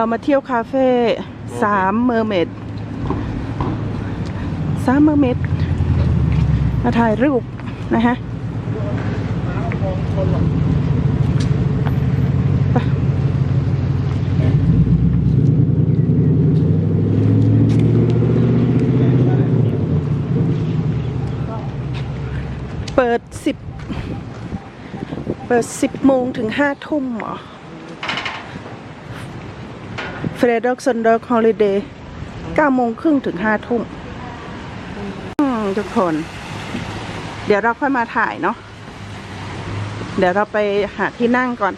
เรามาเที่ยวคาเฟ่สามเมอร์เมดสามเมอร์เมดมาถ่ายรูปนะฮะเปิดสิบเปิดสิบโมงถึงห้าทุ่มเหรอ เฟรดอกซันดอกฮอลิเดย์9โมงครึ่งถึง5ทุ่มทุกคน เดี๋ยวเราค่อยมาถ่ายเนาะเดี๋ยวเราไปหาที่นั่งก่อน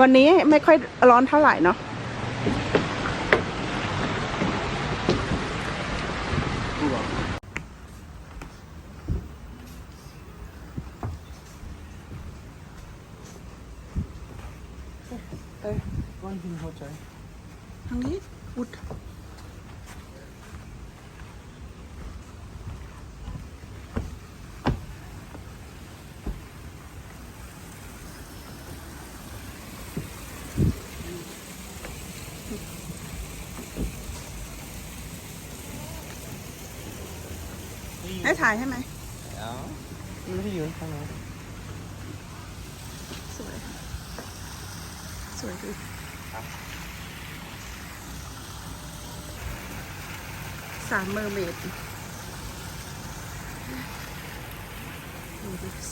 วันนี้ไม่ค่อยร้อนเท่าไหร่เนาะเต้ยวันพินเข้าใจ ทางนี้อุดให้ถ่ายให้ไหมเอ้ามันไม่ได้อยู่ข้างในสวย สวยดี สามเมอร์เมด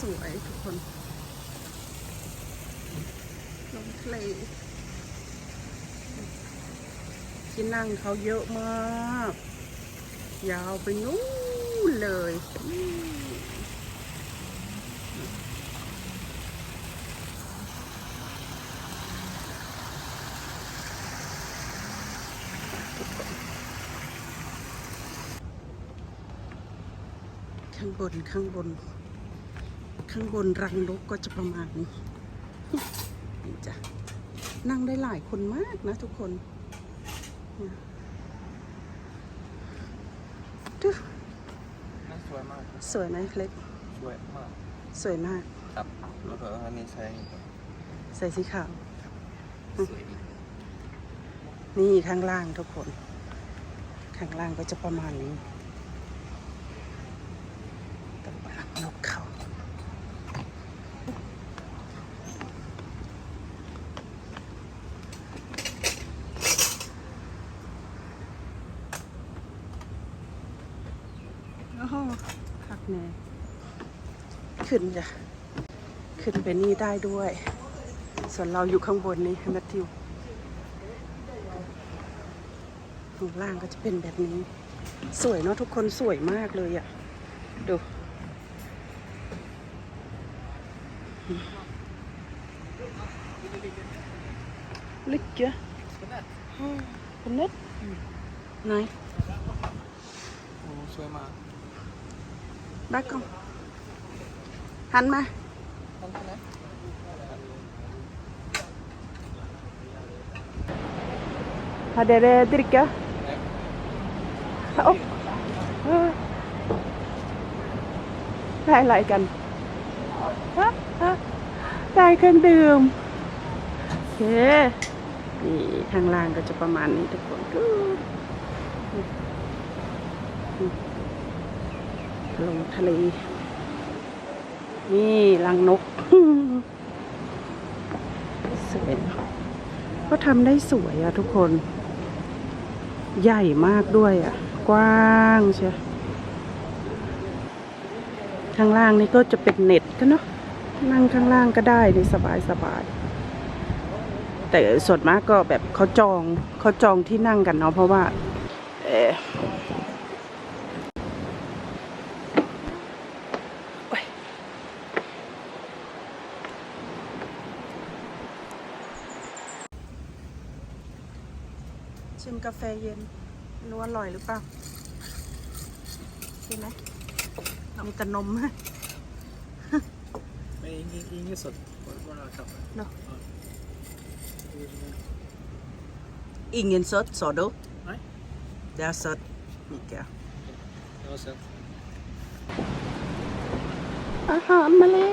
สวยทุกคน ลงทะเลที่นั่งเขาเยอะมาก ยาวไปนู้นเลยางบนข้างบน ข้างบนรังนกก็จะประมาณนี้นี่จ้ะนั่งได้หลายคนมากนะทุกคนเนี่ยดูน่าสวยมาก สวยไหมเล็ก สวยมาก สวยมาก ครับแล้วก็อันนี้ใช้ใส่สีขาวสวยดีนี่ข้างล่างทุกคน ข้างล่างก็จะประมาณนี้ตรงรังนกเขา โอ้โหคัก แน่ขึ้นจ้ะ ขึ้นไปนี่ได้ด้วย ส่วนเราอยู่ข้างบนนี่แมทธิวข้างล่างก็จะเป็นแบบนี้ สวยเนาะทุกคนสวยมากเลยอะ่ะ ดูลึกเยอะเป็นเน็ตไหนโอ้สวยมาก บักกองหันมาท่านนะ Har dere drikke? Ta opp. ได้อะไรกันฮะฮะได้เครื่องดื่มโอเคนี่ข้างล่างก็จะประมาณนี้ทุกคน ลงทะเล นี่รังนก สวยเนก็ทำได้สวยอะทุกคน ใหญ่มากด้วยอะกว้างเชียวข้างล่างนี่ก็จะเป็นเน็ตกันเนาะนั่งข้างล่างก็ได้เลยสบายสบาย แต่ส่วนมากก็แบบเขาจองเขาจองที่นั่งกันเนาะเพราะว่า เออโอ๊ยชิม กาแฟเย็นไม่รู้อร่อยหรือเปล่ากินไหมมีแต่นมไม่ยิงยิงสดว่าเราขับเนาะ Ingen sött sa du? Nej. Det är sött, Mikael. แล้วเสร็จอาหารมาแล้ว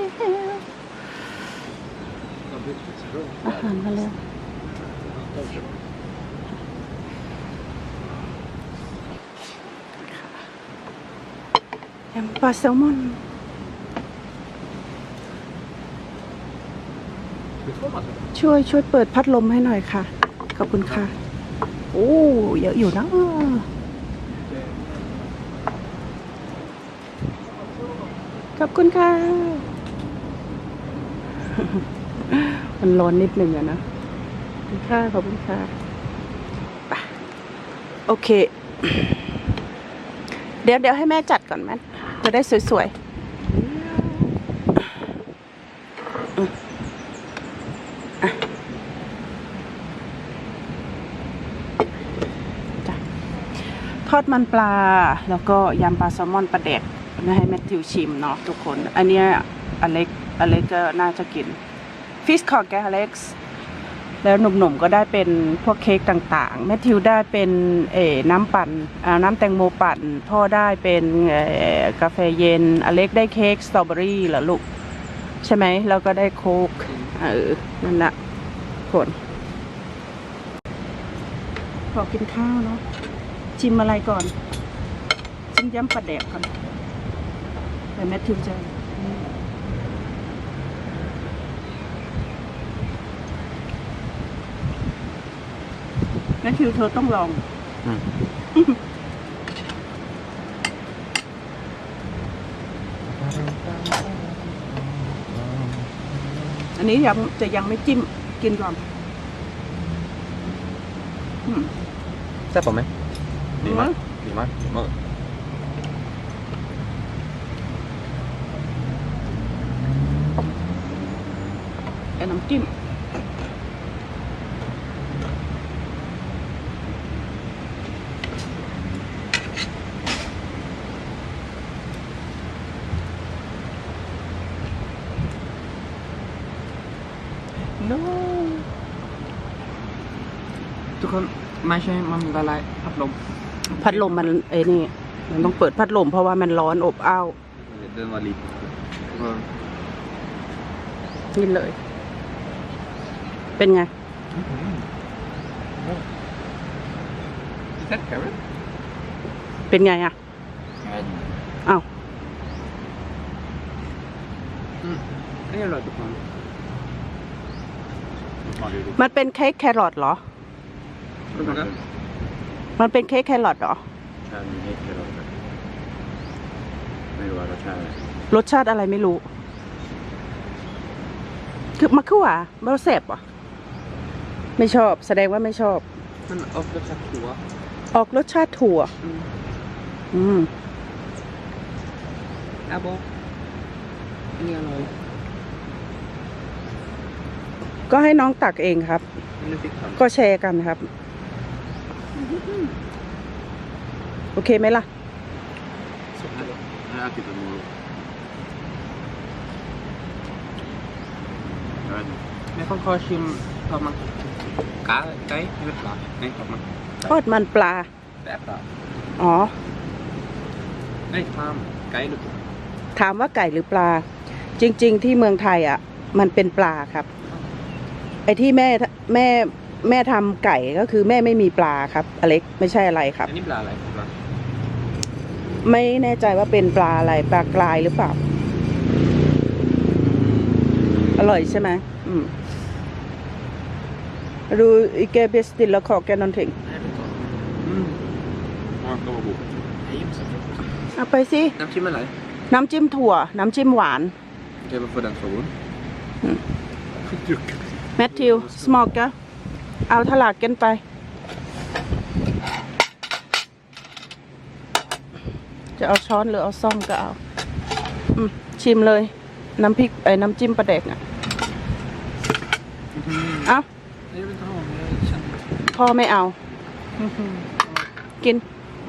เราบิดสรุปอาหารมาแล้ว ต้อง แอมปลาแซลมอน Du får man det. ช่วยช่วยเปิดพัดลมให้หน่อยค่ะ ขอบคุณค่ะ โอ้เยอะอยู่นะขอบคุณค่ะ มันร้อนนิดนึงอะนะขอบคุณค่ะ ขอบคุณค่ะไปโอเค เดี๋ยวเดี๋ยวให้แม่จัดก่อนแม่ จะได้สวยๆ ทอดมันปลา แล้วก็ยำปลาแซลมอนปลาแดกมาให้แมทธิวชิมเนาะทุกคน อันเนี้ยอเล็กอเล็กก็น่าจะกินฟิสคอร์แกอเล็กซ์ แล้วหนุ่มๆก็ได้เป็นพวกเค้กต่างๆ แมทธิวได้เป็นเออน้ำปั่นอ่าน้ำแตงโมปั่น พ่อได้เป็นกาแฟเย็น อเล็กได้เค้กสตรอเบอรี่เหรอลูก ใช่ไหมแล้วก็ได้โค้กเออนั่นแหละคนขอกินข้าวเนาะชิมอะไรก่อนชิมยำปลาแดกก่อนแต่แมทธิวจะ นี่แมทธิวเธอต้องลองอันนี้ยังจะยังไม่จิ้มกินก่อนอืมแซ่บไหมดีมากอืมดีมากดีมากไอ้น้ำจิ้ม ไม่ใช่มันละลายพัดลมพัดลมมันไอ้นี่ มันต้องเปิดพัดลมเพราะว่ามันร้อนอบอ้าวเดินมาลีกินเลย เป็นไง Is that carrot? เป็นไงอะอ้าวนี่อร่อยทุกคนมันเป็นเค้กแครอทเหรอ รู้ไหมครับมันเป็นเค้กแครอทเหรอชาตินี้ให้แค่เราไม่รู้ว่ารสชาติอะไรรสชาติอะไรไม่รู้ คือมาคือว่าไม่รู้เสบอะไม่ชอบ แสดงว่าไม่ชอบ มันออกรสชาติถั่วออกรสชาติถั่ว อืมอืมอาโบอันนี้อร่อยก็ให้น้องตักเองครับอันนี้ฟิกทำก็แชร์กันครับ โอเคไหมล่ะสุดเลยน่ากินเป็นมูลแม่ขอขอชิมทอดมันกาไก่ไม่เป็นปลาไอ้ทอดมันทอดมันปลา แบบปลาอ๋อไอ้ทามไก่หรือถามว่าไก่หรือปลา จริง ๆ ที่เมืองไทยอะ มันเป็นปลาครับ ไอ้ที่แม่แม่ แม่ทำไก่ก็คือแม่ไม่มีปลาครับ อเล็กไม่ใช่อะไรครับ อันนี้ปลาอะไรปลาไม่แน่ใจว่าเป็นปลาอะไรปลากรายหรือเปล่า อร่อยใช่ไหมอืมดูอีเกเบสติลแล้วขอแกนอนถึงอืมว่าก็มาบุกไอ้ยิ้มสุดเอาไปสิ น้ำจิ้มอะไร น้ำจิ้มถั่ว น้ำจิ้มหวานเก็บมา för den frågan แมทธิว สมอกกะ เอาถลากกันไป จะเอาช้อนหรือเอาซ่อมก็เอาอืมชิมเลย น้ำพริกไอ้น้ำจิ้มปลาแดกอะเอานี่เป็นข้าวของฉันพ่อไม่เอา กิน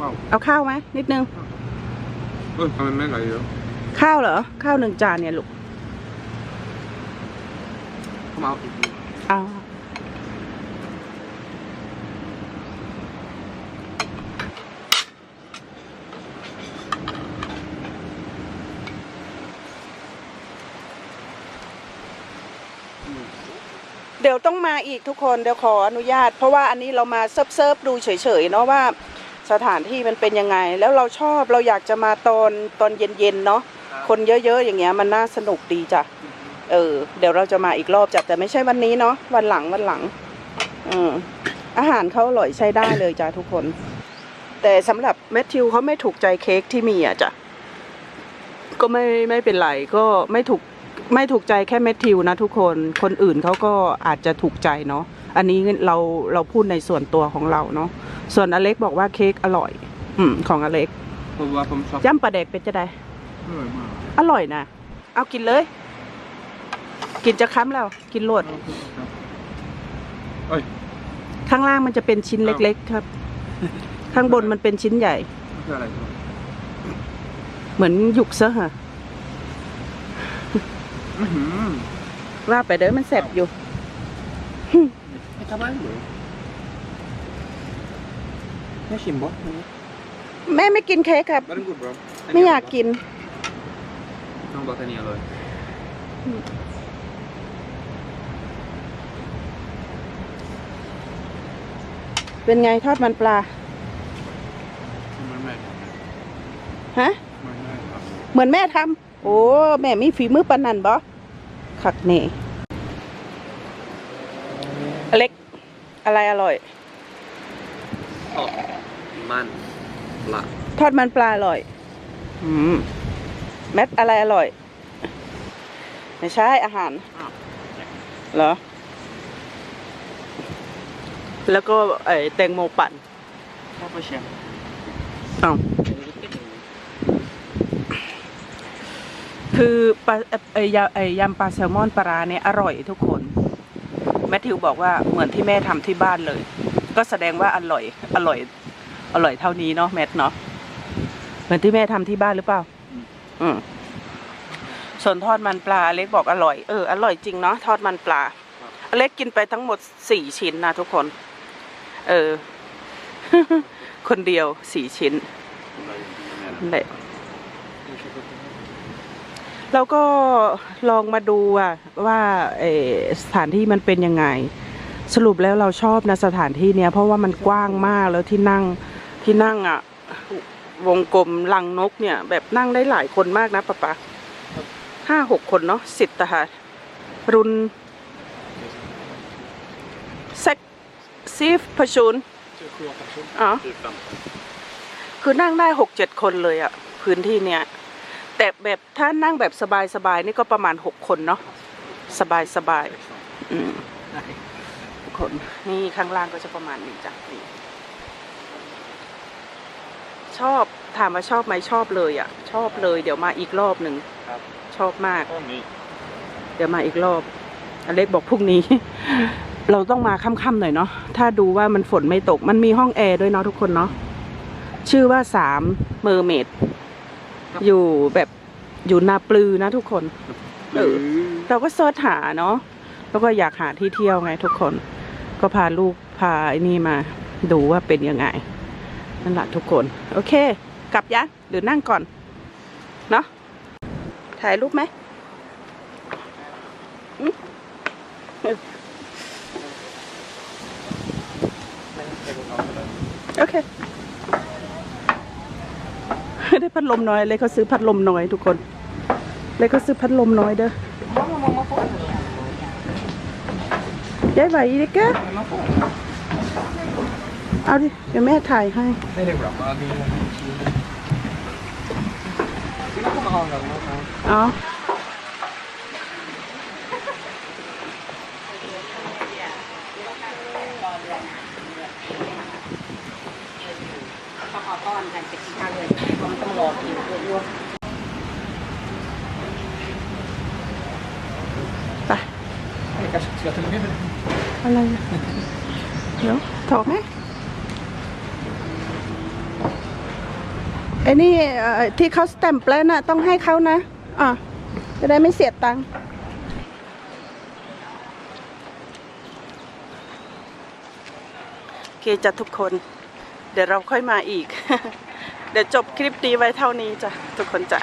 ว้าวเอาข้าวไหมนิดนึงเออทำไมไม่ไหลเยอะข้าวเหรอ ข้าวหนึ่งจานเนี่ยลูกเขามาเอาอีกเอา ดี๋ยวต้องมาอีกทุกคนเดี๋ยวขออนุญาต เพราะว่าอันนี้เรามาเซิร์ฟเซิร์ฟๆดูเฉยๆเนาะว่าสถานที่มันเป็นยังไง แล้วเราชอบเราอยากจะมาตอนตอนเย็นๆเนาะคนเยอะๆอย่างเงี้ยมันน่าสนุกดีจ้ะเออ เดี๋ยวเราจะมาอีกรอบจ้ะแต่ไม่ใช่วันนี้เนาะวันหลังวันหลังอืมอาหารเขาอร่อยใช้ได้เลยจ้ะทุกคน แต่สำหรับแมทธิวเขาไม่ถูกใจเค้กที่มีอะจ้ะก็ไม่ไม่เป็นไรก็ไม่ถูก ไม่ถูกใจแค่แมทธิวนะทุกคน คนอื่นเขาก็อาจจะถูกใจเนาะ อันนี้เราเราพูดในส่วนตัวของเราเนาะ ส่วนอเล็กบอกว่าเค้กอร่อย อืมของอเล็กเพราะว่าผมชอบย่ำปลาแดกเป็นจะได้อร่อยมากอร่อยนะ เอากินเลย กินจะค้ำแล้ว กินโลดเอ้ยข้างล่างมันจะเป็นชิ้นเล็ก ๆ ครับ ข้างบนมันเป็นชิ้นใหญ่ คืออะไรครับเหมือนหยุกซะฮะอื้อหือ ว่าไปเด้อมันแสบอยู่ไม่ทำอะไรเลยแม่ชิมบ่แม่ไม่กินเค้กครับ Very good bro ไม่อยากกินน้องบอกแค่นี้เลยเป็นไงทอดมันปลาไม่ไม่ฮะไม่ไม่ครับเหมือนแม่ทำ โอ้ แม่มีฝีมือปานนันบ่ขักเน่อเล็ก อะไรอร่อยอ๋อมันละทอดมันปลาอร่อย อืม แมทอะไรอร่อย ไม่ใช่อาหาร เหรอ แล้วก็ไอแตงโมปั่นชอบไปเชียงอ้าว คือปลาไอยาไอยำปลาแซลมอนปลาร้าเนี่ยอร่อยทุกคน แมทธิวบอกว่าเหมือนที่แม่ทำที่บ้านเลย ก็แสดงว่าอร่อย อร่อย อร่อยเท่านี้เนาะแมทเนาะเหมือนที่แม่ทำที่บ้านหรือเปล่า อืมส่วนทอดมันปลาอเล็กบอกอร่อยเอออร่อยจริงเนาะทอดมันปลาอเล็กกินไปทั้งหมดสี่ชิ้นนะทุกคน เออ คนเดียวสี่ชิ้นนั่นแหละ เราก็ลองมาดูอะว่าเออสถานที่มันเป็นยังไง สรุปแล้วเราชอบนะสถานที่เนี้ยเพราะว่ามันกว้างมากแล้วที่นั่งที่นั่งอะวงกลมลังนกเนี่ย แบบนั่งได้หลายคนมากนะปะปะห้าหกคนเนาะสิบตะค่ะรุนเซ็กซีฟพชูนอ๋อคือนั่งได้หกเจ็ดคนเลยอะพื้นที่เนี้ย แต่แบบถ้านั่งแบบสบายๆนี่ก็ประมาณหกคนเนาะสบายสบายๆอืมคนนี่ข้างล่างก็จะประมาณนี้จ้ะนี่ชอบถามว่าชอบไหมชอบเลยอะชอบเลยเดี๋ยวมาอีกรอบหนึ่งครับชอบมากห้องนี้เดี๋ยวมาอีกรอบ อเล็กบอกพรุ่งนี้ เราต้องมาค่ำๆหน่อยเนาะถ้าดูว่ามันฝนไม่ตกมันมีห้องแอร์ด้วยเนาะทุกคนเนาะชื่อว่าสามเมอร์เมด อยู่แบบอยู่นาปลือนะทุกคนเออเราก็เสิร์ชหาเนาะแล้วก็อยากหาที่เที่ยวไงทุกคน ก็พาลูกพาไอ้นี่มาดูว่าเป็นยังไง นั่นแหละทุกคน โอเค กลับยังหรือนั่งก่อน เนาะถ่ายรูปไหมโอเค ได้พัดลมน้อยเลยเขาซื้อพัดลมน้อยทุกคน เลยเขาซื้อพัดลมน้อยเด้อยายไหวอีกแกเอาดิ เดี๋ยวแม่ถ่ายให้ ไม่ได้แบบว่ามีที่นั่งมาห้องกันนะครับอ๋อ เขาขอต้อนกันจะกินข้าวเลยเพราะมันต้องรอกินรวม ไป ไม่กระเชื อกถึงไม่เป็นอะไรอะเดี๋ยวถอดไหมไอ้นี่เอ่อที่เขาสแตมป์แล้วน่ะต้องให้เขานะอะจะได้ไม่เสียตังค์โอเคจ้ะทุกคน เดี๋ยวเราค่อยมาอีก เดี๋ยวจบคลิปนี้ไว้เท่านี้จ้ะทุกคนจ้ะ